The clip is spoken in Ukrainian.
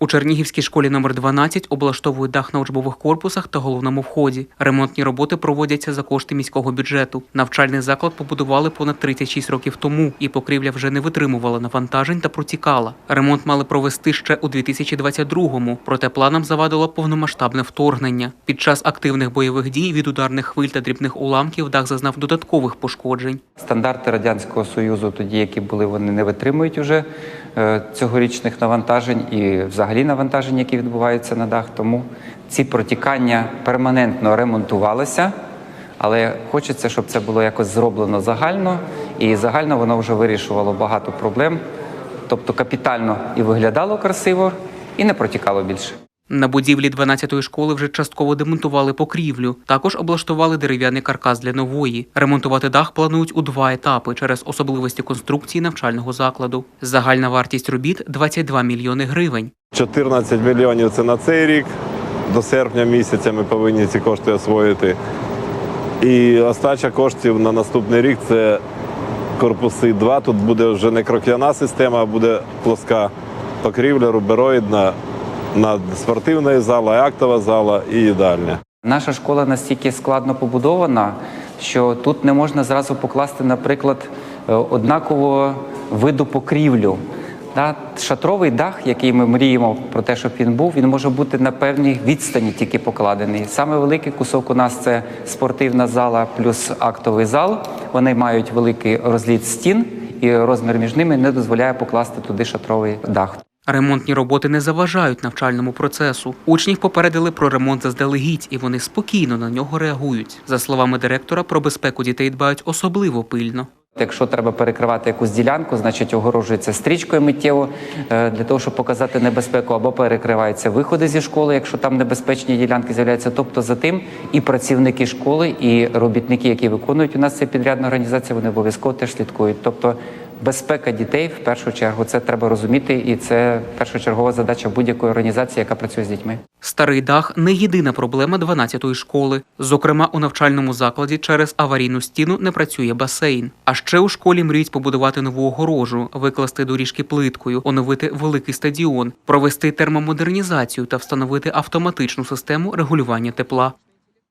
У Чернігівській школі номер 12 облаштовують дах на учбових корпусах та головному вході. Ремонтні роботи проводяться за кошти міського бюджету. Навчальний заклад побудували понад 36 років тому, і покрівля вже не витримувала навантажень та протікала. Ремонт мали провести ще у 2022-му, проте планам завадило повномасштабне вторгнення. Під час активних бойових дій від ударних хвиль та дрібних уламків дах зазнав додаткових пошкоджень. Стандарти Радянського Союзу, тоді, які були, вони не витримують уже е, цьогорічних навантажень і взагалі навантажень, які відбуваються на дах. Тому ці протікання перманентно ремонтувалися, але хочеться, щоб це було якось зроблено загально, і загально воно вже вирішувало багато проблем. Тобто капітально і виглядало красиво, і не протікало більше. На будівлі 12-ї школи вже частково демонтували покрівлю. Також облаштували дерев'яний каркас для нової. Ремонтувати дах планують у два етапи через особливості конструкції навчального закладу. Загальна вартість робіт 22 мільйони гривень. 14 мільйонів це на цей рік. До серпня місяця ми повинні ці кошти освоїти. І остача коштів на наступний рік це корпуси 2. Тут буде вже не крок'яна система, а буде плоска покрівля, рубероїдна над спортивною залою, актова зала і їдальня. Наша школа настільки складно побудована, що тут не можна зразу покласти, наприклад, е, однакового виду покрівлю. Да, Шатровий дах, який ми мріємо про те, щоб він був, він може бути на певній відстані тільки покладений. Саме великий кусок у нас це спортивна зала плюс актовий зал. Вони мають великий розліт стін, і розмір між ними не дозволяє покласти туди шатровий дах. Ремонтні роботи не заважають навчальному процесу. Учнів попередили про ремонт заздалегідь, і вони спокійно на нього реагують. За словами директора, про безпеку дітей дбають особливо пильно. Якщо треба перекривати якусь ділянку, значить огорожується стрічкою миттєво е, для того, щоб показати небезпеку, або перекриваються виходи зі школи, якщо там небезпечні ділянки з'являються. Тобто за тим і працівники школи, і робітники, які виконують у нас це підрядна організація, вони обов'язково теж слідкують. Тобто безпека дітей в першу чергу це треба розуміти, і це першочергова задача будь-якої організації, яка працює з дітьми. Старий дах не єдина проблема 12-ї школи. Зокрема, у навчальному закладі через аварійну стіну не працює басейн. А ще у школі мріють побудувати нову огорожу, викласти доріжки плиткою, оновити великий стадіон, провести термомодернізацію та встановити автоматичну систему регулювання тепла.